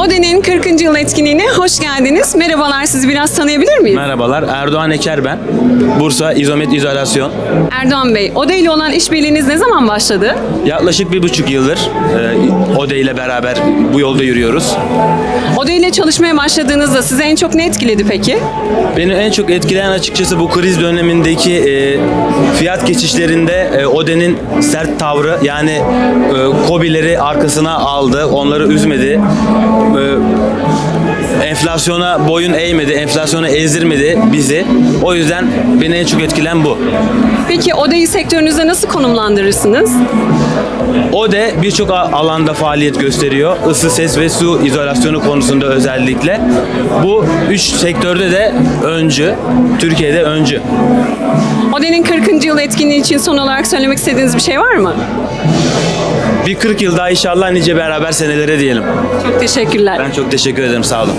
ODE'nin 40. yıl etkinliğine hoş geldiniz. Merhabalar, sizi biraz tanıyabilir miyim? Merhabalar, Erdoğan Eker ben. Bursa İzomet İzolasyon. Erdoğan Bey, ODE ile olan işbirliğiniz ne zaman başladı? Yaklaşık bir buçuk yıldır e, ODE ile beraber bu yolda yürüyoruz. ODE ile çalışmaya başladığınızda sizi en çok ne etkiledi peki? Beni en çok etkileyen açıkçası bu kriz dönemindeki e, fiyat geçişlerinde e, ODE'nin sert tavrı yani e, KOBİ'leri arkasına aldı, onları üzmedi. E, enflasyona boyun eğmedi, enflasyona ezdirmedi bizi. O yüzden beni en çok etkilen bu. Peki ODE'yi sektörünüzde nasıl konumlandırırsınız? ODE birçok alanda faaliyet gösteriyor. Isı, ses ve su izolasyonu konusunda özellikle. Bu üç sektörde de öncü. Türkiye'de öncü. ODE'nin 40. yıl etkinliği için son olarak söylemek istediğiniz bir şey var mı? Bir 40 yıl daha inşallah nice beraber senelere diyelim. Çok teşekkürler. Ben çok teşekkür ederim. Sağ olun.